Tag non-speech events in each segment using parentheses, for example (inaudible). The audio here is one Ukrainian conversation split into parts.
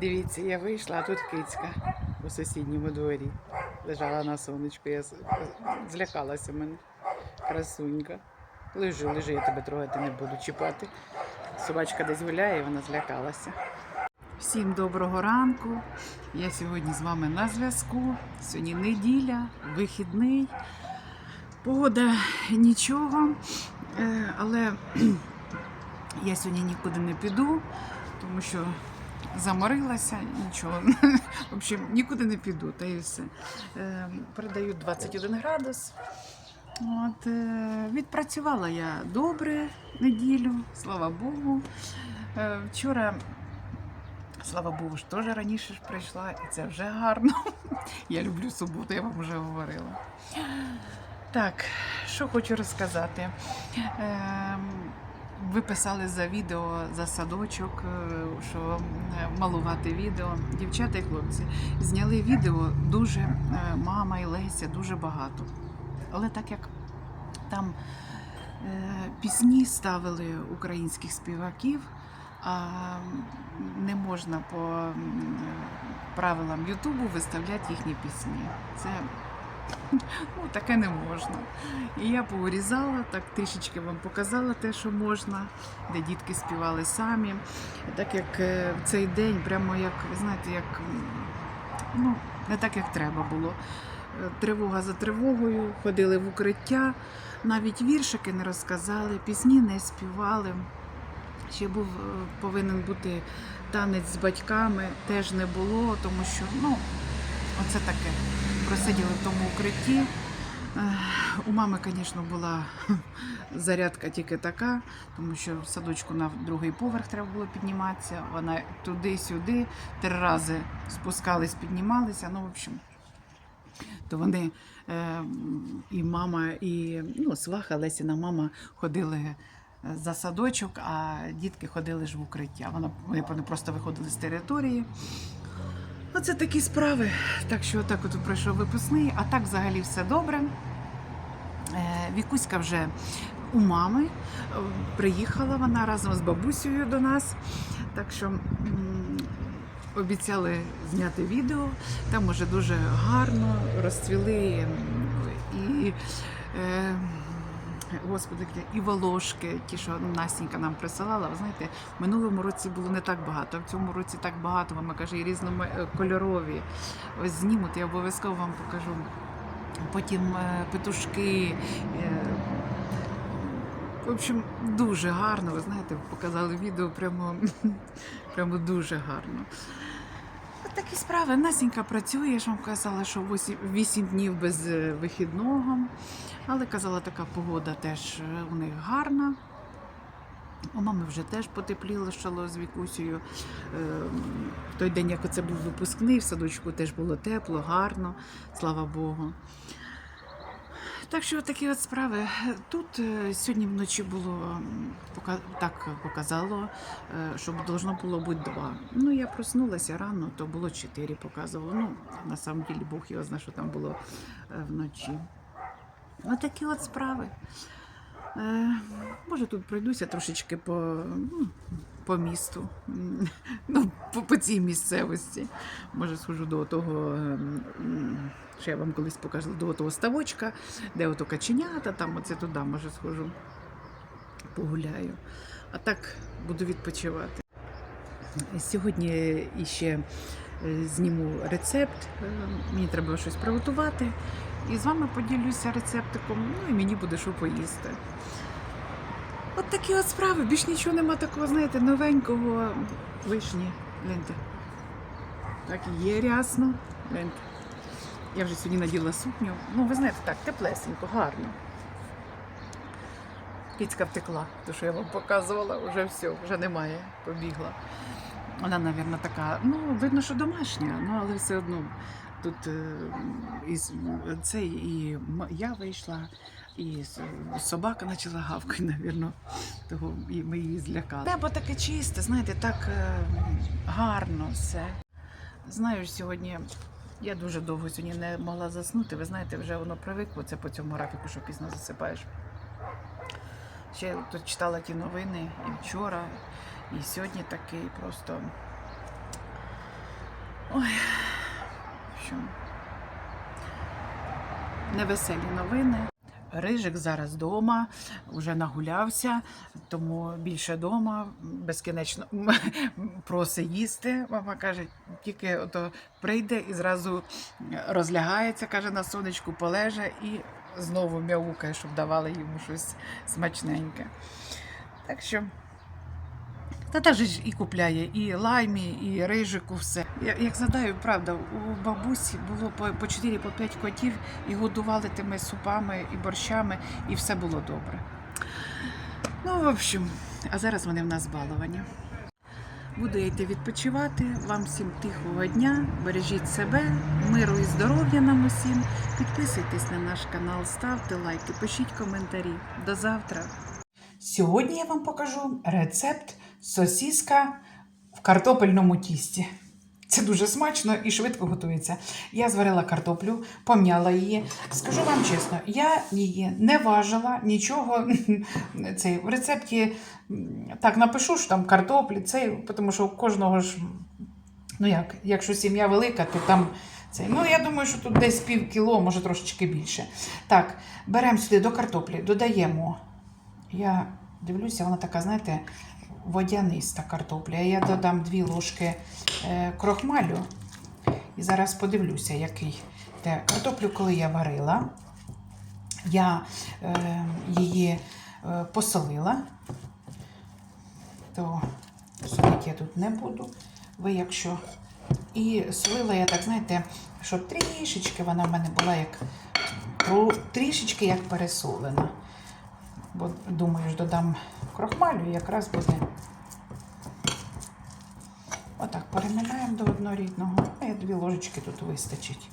Дивіться, я вийшла, а тут кицька у сусідньому дворі. Лежала на сонечку, я злякалася мене. Красунька. Лежи, лежи, я тебе трогати не буду чіпати. Собачка десь гуляє, вона злякалася. Всім доброго ранку. Я сьогодні з вами на зв'язку. Сьогодні неділя, вихідний. Погода нічого, е, але (clears throat) я сьогодні нікуди не піду, тому що заморилася, нічого. (laughs) В общем, нікуди не піду, та і все. Е, Передаю 21 градус. От, е, відпрацювала я добре неділю, слава Богу. Е, Вчора, слава Богу, ж теж раніше ж прийшла, і це вже гарно. (laughs) Я люблю суботу, я вам вже говорила. Так, що хочу розказати. Ви писали за відео за садочок, е, що е, малувати відео. Дівчата і хлопці зняли відео дуже е, мама і Леся дуже багато. Але так як там пісні ставили українських співаків, а не можна по правилам Ютубу виставляти їхні пісні. Це ну, таке не можна. І я поурізала, так трішечки вам показала те, що можна, де дітки співали самі. Так як е, в цей день, прямо як, ви знаєте, як ну, не так, як треба було. Е, Тривога за тривогою, ходили в укриття, навіть віршики не розказали, пісні не співали. Ще був е, повинен бути танець з батьками, теж не було, тому що ну, оце таке. Просиділи в тому укритті. Е, У мами, звісно, була (laughs) зарядка тільки така, тому що в садочку на другий поверх треба було підніматися. Вона туди-сюди, три рази спускались, піднімалися. Ну, в общем, то вони е, і мама, і ну, сваха Лесіна мама ходили е, за садочок, а дітки ходили ж в укриття. Вони вони просто виходили з території. Оце такі справи. Так що так от пройшов випускний, а так взагалі все добре. Е, Вікуська вже у мами. Е, Приїхала вона разом з бабусею до нас. Так що обіцяли зняти відео. Там уже дуже гарно розцвіли і. Е, Господи, і волошки, ті, що Настенька нам присилала. Ви знаєте, в минулому році було не так багато, а в цьому році так багато. Мама каже, і різнокольорові. Ось знімуть, я обов'язково вам покажу. Потім е, петушки. е, В общем, дуже гарно. Ви знаєте, показали відео прямо, (laughs) прямо дуже гарно. Такі справи. Насінька працює, я ж вам казала, що 8, 8 днів без е, вихідного. Але казала, така погода теж е, у них гарна. У мами вже теж потепліло шало з вікусею. Е, В той день, як це був випускний, в садочку теж було тепло, гарно, слава Богу. Так що такі от справи. Тут е, сьогодні вночі було так показало, е, що должно було бути два. Ну я проснулася рано, то було чотири показувало. Ну, на самом деле Бог його знає, що там було е, вночі. Ось такі от справи. Може, тут пройдуся трошечки по, ну, по місту, ну, по, по цій місцевості. Може, схожу до того, ем, що я вам колись покажу, до того ставочка, де ото каченята, там оце туди, може, схожу, погуляю. А так буду відпочивати. Сьогодні іще е, зніму рецепт. Е, Мені треба щось приготувати. І з вами поділюся рецептиком, ну і мені буде що поїсти. От такі от справи. Більш нічого нема такого, знаєте, новенького вишні. Гляньте. Так і є рясно. Гляньте. Я вже сьогодні наділа сукню. Ну, ви знаєте, так, теплесенько, гарно. Кицька втекла, то що я вам показувала, вже все, вже немає, побігла. Вона, мабуть, така, ну, видно, що домашня, ну, але все одно тут е, із, цей, і я вийшла, і собака почала гавкати, мабуть, того і ми її злякали. Небо таке чисте, знаєте, так е, гарно все. Знаю, сьогодні я дуже довго сьогодні не могла заснути. Ви знаєте, вже воно привикло це по цьому графіку, що пізно засипаєш. Ще тут читала ті новини і вчора, і сьогодні такий просто Ой, общем, невеселі новини. Рижик зараз вдома, вже нагулявся, тому більше вдома, безкінечно просить їсти. Мама каже, тільки ото прийде і зразу розлягається, каже, на сонечку полеже і знову м'яукає, щоб давали йому щось смачненьке. Так що та та ж і купляє і лаймі, і рижику, все. Я, як згадаю, правда, у бабусі було по, по 4 по 5 котів і годували тими супами і борщами, і все було добре. Ну, в общем, а зараз вони в нас баловані. Буду йти відпочивати. Вам всім тихого дня. Бережіть себе, миру і здоров'я нам усім. Підписуйтесь на наш канал, ставте лайки, пишіть коментарі. До завтра. Сьогодні я вам покажу рецепт сосіска в картопельному тісті. Це дуже смачно і швидко готується. Я зварила картоплю, пом'яла її. Скажу вам чесно, я її не важила, нічого. (laughs) Цей, в рецепті так напишу, що там картоплі, цей, тому що у кожного ж, ну як, якщо сім'я велика, то там цей. Ну, я думаю, що тут десь пів кіло, може трошечки більше. Так, беремо сюди до картоплі, додаємо. Я дивлюся, вона така, знаєте, водяниста картопля. Я додам дві ложки е, крохмалю. І зараз подивлюся, який. Те, картоплю, коли я варила, я е, її е, посолила, то солити я тут не буду. Ви якщо. І солила я так, знаєте, щоб трішечки вона в мене була як трішечки як пересолена. Бо думаю, ж додам крохмалю і якраз буде. Отак переминаємо до однорідного. Я дві ложечки тут вистачить.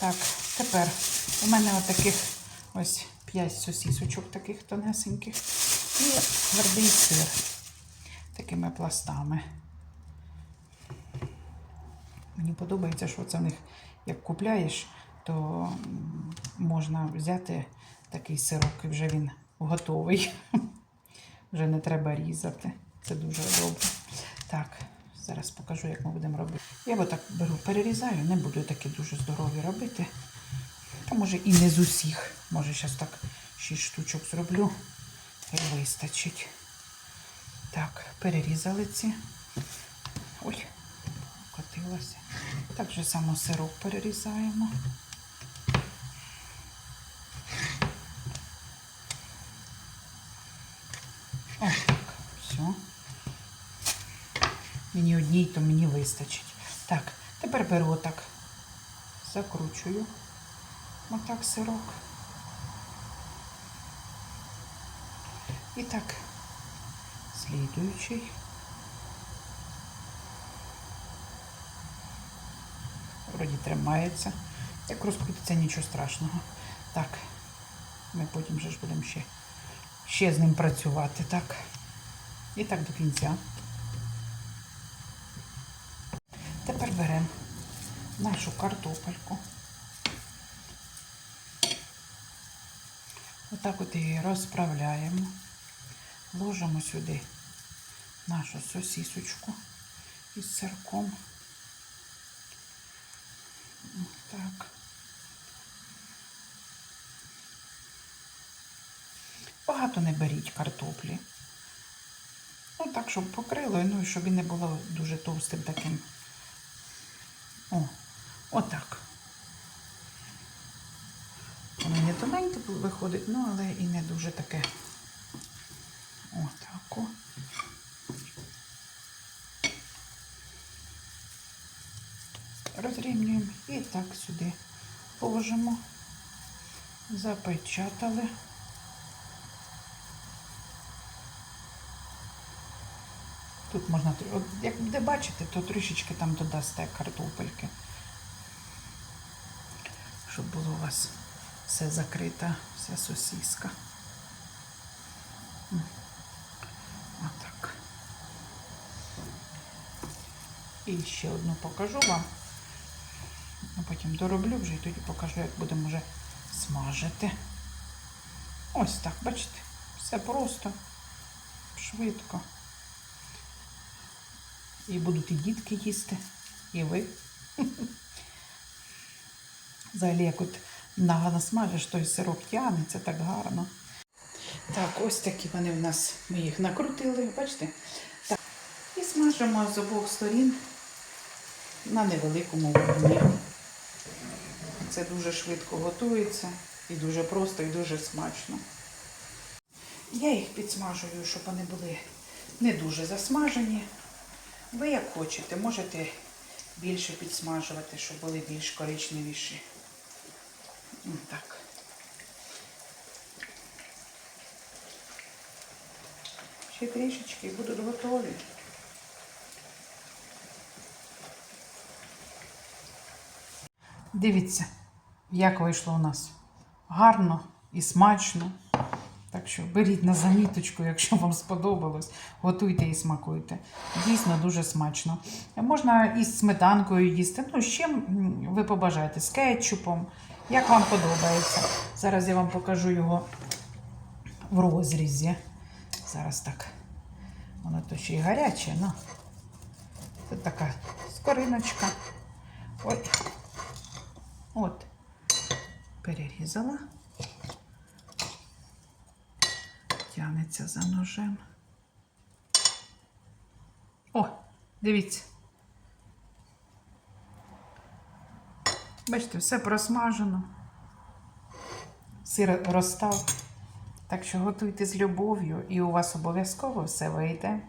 Так, тепер у мене отаких ось 5 сосісочок таких тонесеньких. І твердий сир такими пластами. Мені подобається, що це в них, як купляєш, то можна взяти такий сирок, і вже він готовий. (laughs) Вже не треба різати. Це дуже добре. Так, зараз покажу, як ми будемо робити. Я отак беру, перерізаю, не буду такі дуже здорові робити. Та може і не з усіх. Може, зараз так 6 штучок зроблю і вистачить. Так, перерізали ці. Ой, котилася. Так же само сирок перерізаємо. О, так, все. Мені одній, то мені вистачить. Так, тепер беру отак, закручую. Отак сирок. І так, слідуючий. Вроді тримається. Як розкрутиться, нічого страшного. Так, ми потім вже ж будемо ще, ще з ним працювати. Так. І так до кінця. Тепер беремо нашу картопельку. Отак от її розправляємо. Ложимо сюди нашу сосісочку із сирком. Так. Багато не беріть картоплі. Ну, так, щоб покрило, ну і щоб і не було дуже товстим таким. О, отак. Воно не тоненьке виходить, ну, але і не дуже таке. Отак. о. Розрівнюємо і так сюди ложимо, запечатали. Тут можна, от як буде бачити, то трішечки там додасте картопельки, щоб було у вас все закрита, вся сосіска. Отак. І ще одну покажу вам. А потім дороблю вже і тоді покажу, як будемо вже смажити. Ось так, бачите, все просто, швидко. І будуть і дітки їсти. І ви. Взагалі, як от нагано смажиш, той сирок тягнеться так гарно. Так, ось такі вони в нас. Ми їх накрутили, бачите? Так. І смажимо з обох сторін на невеликому вогні. Це дуже швидко готується і дуже просто, і дуже смачно. Я їх підсмажую, щоб вони були не дуже засмажені. Ви як хочете, можете більше підсмажувати, щоб були більш коричневіші. Так. Ще трішечки і будуть готові. Дивіться, як вийшло у нас. Гарно і смачно. Так що беріть на заміточку, якщо вам сподобалось. Готуйте і смакуйте. Дійсно дуже смачно. Можна із сметанкою їсти. Ну, з чим ви побажаєте, з кетчупом, як вам подобається. Зараз я вам покажу його в розрізі. Зараз так. Воно то ще й гаряче, ну. Це така скориночка. Ой. От. Перерізала. Тягнеться за ножем. О, дивіться. Бачите, все просмажено. Сир розстав. Так що готуйте з любов'ю і у вас обов'язково все вийде.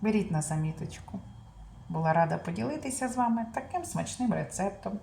Беріть на заміточку. Була рада поділитися з вами таким смачним рецептом.